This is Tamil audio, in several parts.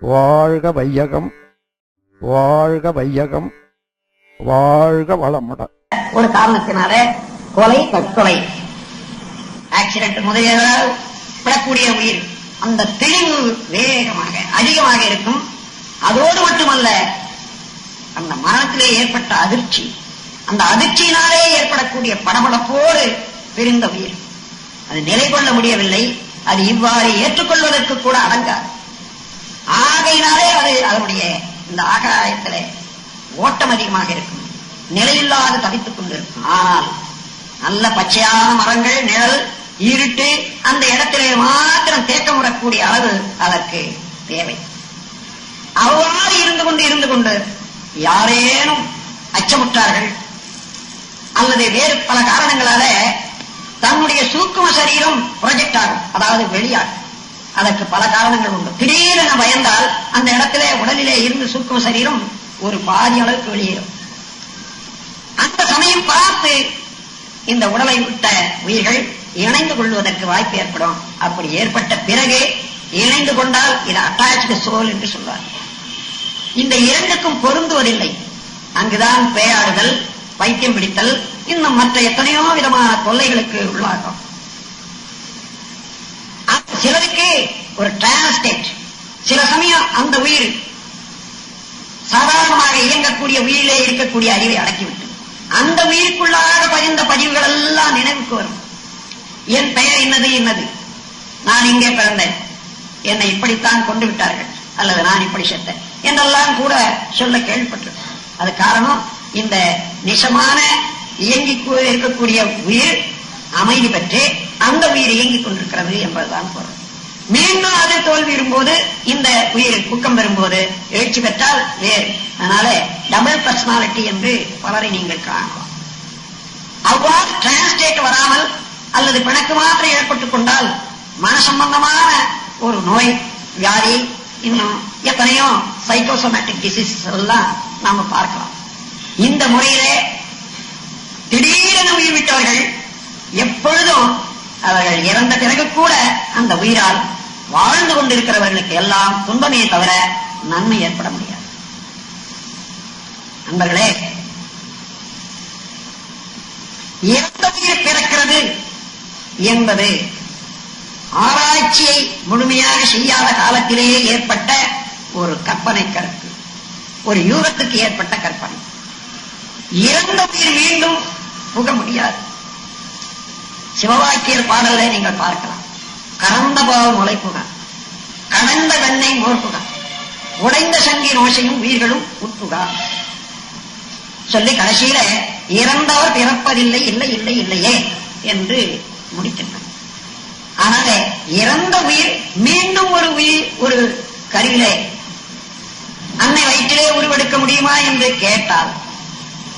வாழ்க வையகம் வாழ்க வையகம் வாழ்க வளமுடன் ஒரு காரணத்தினால கொலை தற்கொலை ஆக்சிடென்ட் முதலியதால் விடக்கூடிய உயிர். அந்த தெளிவு வேகமாக அதிகமாக இருக்கும். அதோடு மட்டுமல்ல அந்த மரணத்திலே ஏற்பட்ட அதிர்ச்சி. அந்த அதிர்ச்சியினாலே ஏற்படக்கூடிய படபடப்போடு பிரிந்த உயிர். அது நிலை கொள்ள முடியவில்லை. அது இவ்வாறு ஏற்றுக்கொள்வதற்கு கூட அடங்காது. ஆகையினாலே அது அதனுடைய இந்த ஆகாயத்திலே ஓட்டம் அதிகமாக இருக்கும். நிலையில்லாத தவித்துக் கொண்டிருக்கும். ஆனால் நல்ல பச்சையான மரங்கள் நிழல் இருட்டு அந்த இடத்திலே மாத்திரம் தேக்கம் வரக்கூடிய அளவு அதற்கு தேவை. அவ்வாறு இருந்து கொண்டு இருந்து கொண்டு யாரேனும் அச்சமுற்றார்கள். அல்லது வேறு பல காரணங்களால தன்னுடைய சூக்கும சரீரம் ப்ரொஜெக்ட் ஆகும். அதாவது வெளியாகும். அதற்கு பல காரணங்கள் உண்டு. திடீரென பயந்தால் அந்த இடத்திலே உடலிலே இருந்து சுக்கும் சரீரம் ஒரு பாதி அளவுக்கு வெளியேறும். அந்த சமயம் பார்த்து இந்த உடலை விட்ட உயிர்கள் இணைந்து கொள்வதற்கு வாய்ப்பு ஏற்படும். அப்படி ஏற்பட்ட பிறகு இணைந்து கொண்டால் இது அட்டாச்சு சோல் என்று சொல்வார். இந்த இரண்டுக்கும் பொருந்துவதில்லை. அங்குதான் பேயாடுதல் பைத்தியம் பிடித்தல் இன்னும் மற்ற எத்தனையோ விதமான தொல்லைகளுக்கு உள்ளாகும். சிலருக்கு ஒரு டிரான்ஸ்டேட் சில சமயம் அந்த உயிர் சாதாரணமாக இயங்கக்கூடிய உயிரிலே இருக்கக்கூடிய அறிவை அடக்கிவிட்டு அந்த உயிருக்குள்ளாக பதிந்த பதிவுகள் எல்லாம் நினைவுக்கு வரும். என் பெயர் என்னது என்னது? நான் இங்கே பிறந்தேன். என்னை இப்படித்தான் கொண்டு விட்டார்கள் அல்லது நான் இப்படி செத்தேன் என்றெல்லாம் கூட சொல்ல கேள்விப்பட்டிருக்கேன். அது காரணம் இந்த நிஷமான இயங்கி இருக்கக்கூடிய உயிர் அமைதி பெற்று அந்த உயிர் இயங்கிக் இருக்கிறது என்பதுதான் பொருள். மீண்டும் அது தோல்வி வரும்போது இந்த உயிர் குக்கம் வரும்போது எழுச்சி பெற்றால் வேறு. அதனால டபுள் பர்சனாலிட்டி என்று பலரை நீங்கள் காணலாம். அவ்வாறு டிரான்ஸ்டேட் வராமல் அல்லது பிணக்கு மாத்திரம் ஏற்பட்டுக் கொண்டால் மன சம்பந்தமான ஒரு நோய் வியாதி இன்னும் எத்தனையோ சைக்கோசோமேட்டிக் டிசீஸ் எல்லாம் நாம பார்க்கலாம். இந்த முறையிலே திடீரென உயிர் விட்டவர்கள் எப்பொழுதும் அவர்கள் இறந்த பிறகு கூட அந்த உயிரால் வாழ்ந்து கொண்டிருக்கிறவர்களுக்கு எல்லாம் துன்பமே தவிர நன்மை ஏற்பட முடியாது. நண்பர்களே எந்த உயிர் பிறக்கிறது என்பது ஆராய்ச்சியை முழுமையாக செய்யாத காலத்திலேயே ஏற்பட்ட ஒரு கற்பனை கருத்து ஒரு யூகத்துக்கு ஏற்பட்ட கற்பனை. இறந்த உயிர் மீண்டும் புக முடியாது. சிவவாக்கியர் பாடலை நீங்கள் பார்க்கலாம். கறந்த பாவம் முளைப்புக கடந்த வெண்ணை மோர்ப்புக உடைந்த சங்கி ரோஷையும் உயிர்களும் உட்புகா. சொல்லி கடைசியில இறந்தவர் பிறப்பதில்லை இல்லை இல்லை இல்லையே என்று முடிக்கின்றனர். ஆனால இறந்த உயிர் மீண்டும் ஒரு உயிர் ஒரு கருவிலே அன்னை வயிற்றிலே உருவெடுக்க முடியுமா என்று கேட்டால்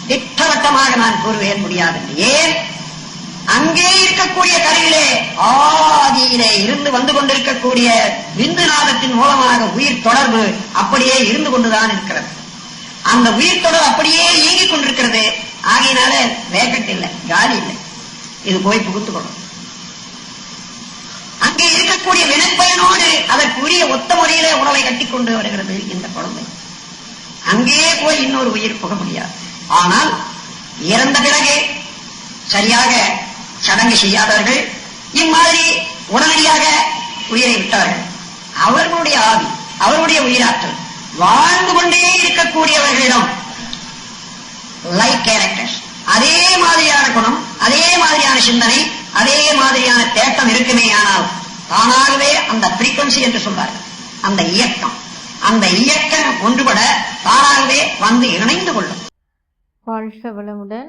திட்டவட்டமாக நான் கூறுவேன் முடியாது. ஏன்? அங்கே இருக்கக்கூடிய கரையிலே ஆதியிலே இருந்து வந்து கொண்டிருக்கக்கூடிய விந்து நாதத்தின் மூலமாக உயிர் தொடர்பு அப்படியே இருந்து கொண்டுதான் இருக்கிறது. அந்த உயிர் தொடர் அப்படியே இயங்கிக் கொண்டிருக்கிறது. ஆகையினால வேக்கட் இல்லை காலி இல்லை. இது போய் புகுத்துக்கணும். அங்கே இருக்கக்கூடிய வினைப்பயனோடு அதற்குரிய ஒத்த முறையிலே உடலை கட்டிக்கொண்டு வருகிறது இந்த குழந்தை. அங்கே போய் இன்னொரு உயிர் புக முடியாது. ஆனால் இறந்த பிறகு சரியாக சடங்கு செய்யாதவர்கள் இம்மாதிரி உடனடியாக உயிரை விட்டார்கள். அவர்களுடைய ஆவி அவர்களுடைய உயிராற்றல் வாழ்ந்து கொண்டே இருக்கக்கூடியவர்களிடம் லைக் கேரக்டர்ஸ் அதே மாதிரியான குணம் அதே மாதிரியான சிந்தனை அதே மாதிரியான தேட்டம் இருக்குமே ஆனால் தானாகவே அந்த பிரீக்வன்சி என்று சொல்வார்கள். அந்த இயக்கம் அந்த இயக்கம் ஒன்றுபட தானாகவே வந்து இணைந்து கொள்ளும். வாழ்க வளமுடன்.